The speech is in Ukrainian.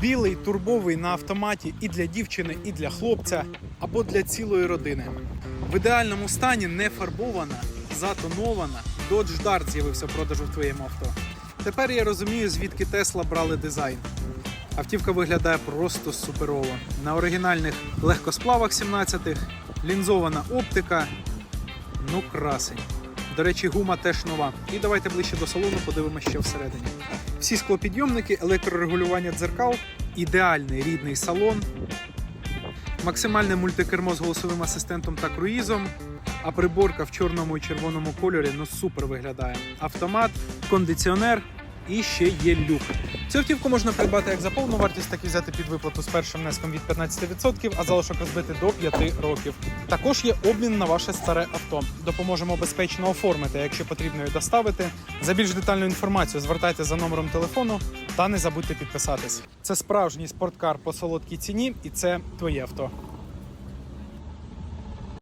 Білий турбовий на автоматі і для дівчини, і для хлопця, або для цілої родини. В ідеальному стані не фарбована, затонована. Dodge Dart з'явився в продажу в твоєму авто. Тепер я розумію, звідки Тесла брали дизайн. Автівка виглядає просто суперово. На оригінальних легкосплавах 17-х, лінзована оптика. Ну, красень. До речі, гума теж нова. І давайте ближче до салону подивимося, що всередині. Всі склопідйомники, електрорегулювання дзеркал, ідеальний рідний салон, максимальне мультикермо з голосовим асистентом та круїзом. А приборка в чорному і червоному кольорі ну супер виглядає. Автомат, кондиціонер і ще є люк. Цю автівку можна придбати як за повну вартість, так і взяти під виплату з першим внеском від 15%, а залишок розбити до 5 років. Також є обмін на ваше старе авто. Допоможемо безпечно оформити, якщо потрібно її доставити. За більш детальну інформацію звертайте за номером телефону та не забудьте підписатись. Це справжній спорткар по солодкій ціні, і це твоє авто.